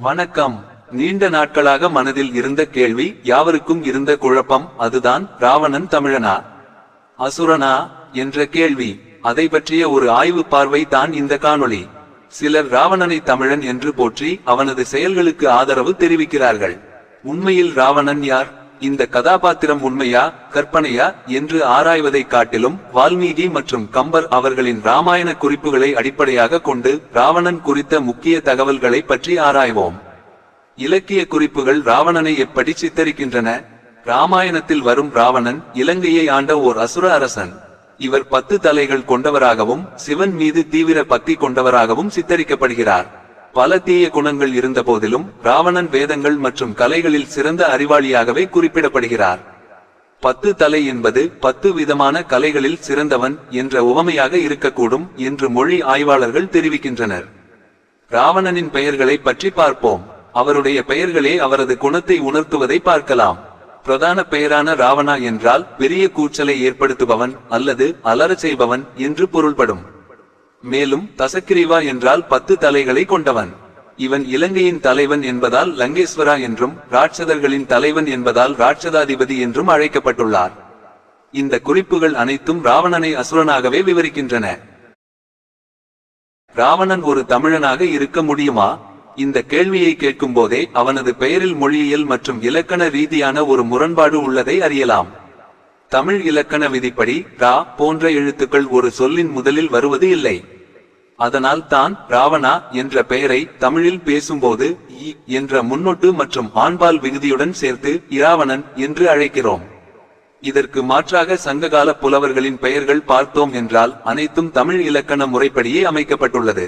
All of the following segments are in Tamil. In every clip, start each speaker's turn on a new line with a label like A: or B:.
A: வணக்கம். நீண்ட நாட்களாக மனதில் இருந்த கேள்வி யாவருக்கும் இருந்த குழப்பம் அதுதான் ராவணன் தமிழனா? அசுரனா? என்ற கேள்வி. அதை பற்றிய ஒரு ஆய்வு பார்வை தான் இந்த காணொளி. சிலர் ராவணனை தமிழன் என்று போற்றி அவனது செயல்களுக்கு ஆதரவு தெரிவிக்கிறார்கள். உண்மையில் ராவணன் யார்? இந்த கதாபாத்திரம் உண்மையா கற்பனையா என்று ஆராய்வதை காட்டிலும் வால்மீகி மற்றும் கம்பர் அவர்களின் ராமாயண குறிப்புகளை அடிப்படையாக கொண்டு ராவணன் குறித்த முக்கிய தகவல்களை பற்றி ஆராய்வோம். இலக்கிய குறிப்புகள் ராவணனை எப்படி சித்தரிக்கின்றன? ராமாயணத்தில் வரும் ராவணன் இலங்கையை ஆண்ட ஓர் அசுர அரசன். இவர் பத்து தலைகள் கொண்டவராகவும் சிவன் மீது தீவிர பக்தி கொண்டவராகவும் சித்தரிக்கப்படுகிறார். பல தீய குணங்கள் இருந்த போதிலும் ராவணன் வேதங்கள் மற்றும் கலைகளில் சிறந்த அறிவாளியாகவே குறிப்பிடப்படுகிறார். பத்து தலை என்பது பத்து விதமான கலைகளில் சிறந்தவன் என்ற உவமையாக இருக்கக்கூடும் என்று மொழி ஆய்வாளர்கள் தெரிவிக்கின்றனர். ராவணனின் பெயர்களை பற்றி பார்ப்போம். அவருடைய பெயர்களே அவரது குணத்தை உணர்த்துவதை பார்க்கலாம். பிரதான பெயரான ராவணா என்றால் பெரிய கூச்சலை ஏற்படுத்துபவன் அல்லது அலற செய்பவன் என்று பொருள்படும். மேலும் தசக்கிரீவா என்றால் பத்து தலைகளை கொண்டவன். இவன் இலங்கையின் தலைவன் என்பதால் லங்கேஸ்வரா என்றும் ராட்சதர்களின் தலைவன் என்பதால் ராட்சதாதிபதி என்றும் அழைக்கப்பட்டுள்ளார். இந்த குறிப்புகள் அனைத்தும் ராவணனை அசுரனாகவே விவரிக்கின்றன. ராவணன் ஒரு தமிழனாக இருக்க முடியுமா? இந்த கேள்வியை கேட்கும் போதே அவனது பெயரில் மொழியியல் மற்றும் இலக்கண ரீதியான ஒரு முரண்பாடு உள்ளதை அறியலாம். தமிழ் இலக்கண விதிப்படி ரா போன்ற எழுத்துக்கள் ஒரு சொல்லின் முதலில் வருவது இல்லை. அதனால் தான் ராவணா என்ற பெயரை தமிழில் பேசும்போது இ என்ற முன்னொட்டு மற்றும் ஆண்பால் விகுதியுடன் சேர்த்து இராவணன் என்று அழைக்கிறோம். இதற்கு மாற்றாக சங்ககால புலவர்களின் பெயர்கள் பார்த்தோம் என்றால் அனைத்தும் தமிழ் இலக்கண முறைப்படியே அமைக்கப்பட்டுள்ளது.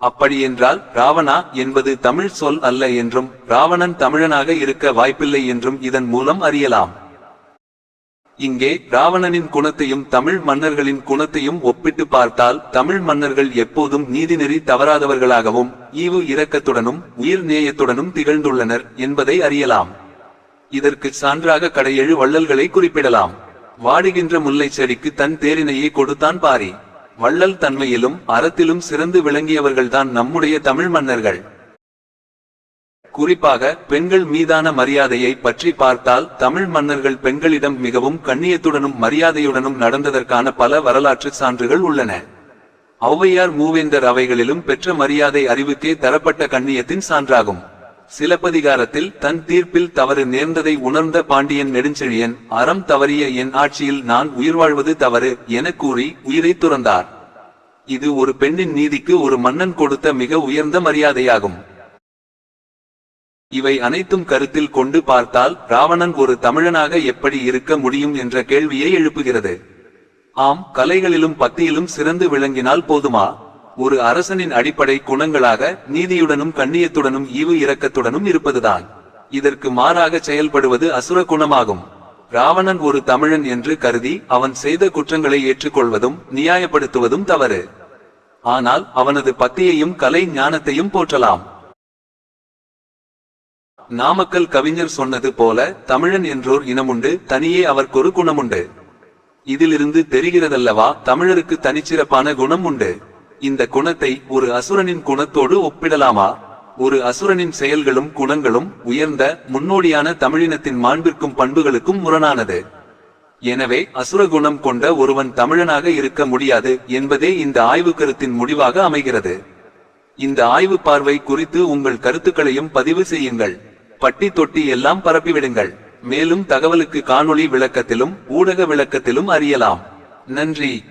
A: அப்படியென்றால் ராவணா என்பது தமிழ் சொல் அல்ல என்றும் ராவணன் தமிழனாக இருக்க வாய்ப்பில்லை என்றும் இதன் மூலம் அறியலாம். இங்கே ராவணனின் குணத்தையும் தமிழ் மன்னர்களின் குணத்தையும் ஒப்பிட்டு பார்த்தால் தமிழ் மன்னர்கள் எப்போதும் நீதிநெறி தவறாதவர்களாகவும் ஈவு இரக்கத்துடனும் உயிர் நேயத்துடனும் திகழ்ந்துள்ளனர் என்பதை அறியலாம். இதற்கு சான்றாக கடையெழு வள்ளல்களை குறிப்பிடலாம். வாடுகின்ற முல்லை செடிக்கு தன் தேரினையே கொடுத்தான் பாரி. வள்ளல் தன்மையிலும் அறத்திலும் சிறந்து விளங்கியவர்கள்தான் நம்முடைய தமிழ் மன்னர்கள். குறிப்பாக பெண்கள் மீதான மரியாதையை பற்றி பார்த்தால் தமிழ் மன்னர்கள் பெண்களிடம் மிகவும் கண்ணியத்துடனும் மரியாதையுடனும் நடந்ததற்கான பல வரலாற்று சான்றுகள் உள்ளன. ஔவையார் மூவேந்தர் அவைகளிலும் பெற்ற மரியாதை அறிவுக்கே தரப்பட்ட கண்ணியத்தின் சான்றாகும். சிலப்பதிகாரத்தில் தன் தீர்ப்பில் தவறு நேர்ந்ததை உணர்ந்த பாண்டியன் நெடுஞ்செழியன் அறம் தவறிய என் ஆட்சியில் நான் உயிர் வாழ்வது தவறு என கூறி உயிரை துறந்தார். இது ஒரு பெண்ணின் நீதிக்கு ஒரு மன்னன் கொடுத்த மிக உயர்ந்த மரியாதையாகும். இவை அனைத்தும் கருத்தில் கொண்டு பார்த்தால் ராவணன் ஒரு தமிழனாக எப்படி இருக்க முடியும் என்ற கேள்வியை எழுப்புகிறது. ஆம் கலைகளிலும் பத்தியிலும் சிறந்து விளங்கினால் போதுமா? ஒரு அரசனின் அடிப்படை குணங்களாக நீதியுடனும் கண்ணியத்துடனும் ஈவு இரக்கத்துடனும் இருப்பதுதான். இதற்கு மாறாக செயல்படுவது அசுர குணமாகும். ராவணன் ஒரு தமிழன் என்று கருதி அவன் செய்த குற்றங்களை ஏற்றுக்கொள்வதும் நியாயப்படுத்துவதும் தவறு. ஆனால் அவனது பத்தியையும் கலை ஞானத்தையும் போற்றலாம். நாமக்கல் கவிஞர் சொன்னது போல தமிழன் என்றோர் இனமுண்டு தனியே அவர்க்கொரு குணமுண்டு. இதிலிருந்து தெரிகிறதல்லவா தமிழருக்கு தனிச்சிறப்பான குணம் உண்டு. இந்த குணத்தை ஒரு அசுரனின் குணத்தோடு ஒப்பிடலாமா? ஒரு அசுரனின் செயல்களும் குணங்களும் உயர்ந்த முன்னோடியான தமிழினத்தின் மாண்பிற்கும் பண்புகளுக்கும் முரணானது. எனவே அசுர குணம் கொண்ட ஒருவன் தமிழனாக இருக்க முடியாது என்பதே இந்த ஆய்வு கருத்தின் முடிவாக அமைகிறது. இந்த ஆய்வு பார்வை குறித்து உங்கள் கருத்துக்களையும் பதிவு செய்யுங்கள். பட்டி தொட்டி எல்லாம் பரப்பிவிடுங்கள். மேலும் தகவலுக்கு காணொளி விளக்கத்திலும் ஊடக விளக்கத்திலும் அறியலாம். நன்றி.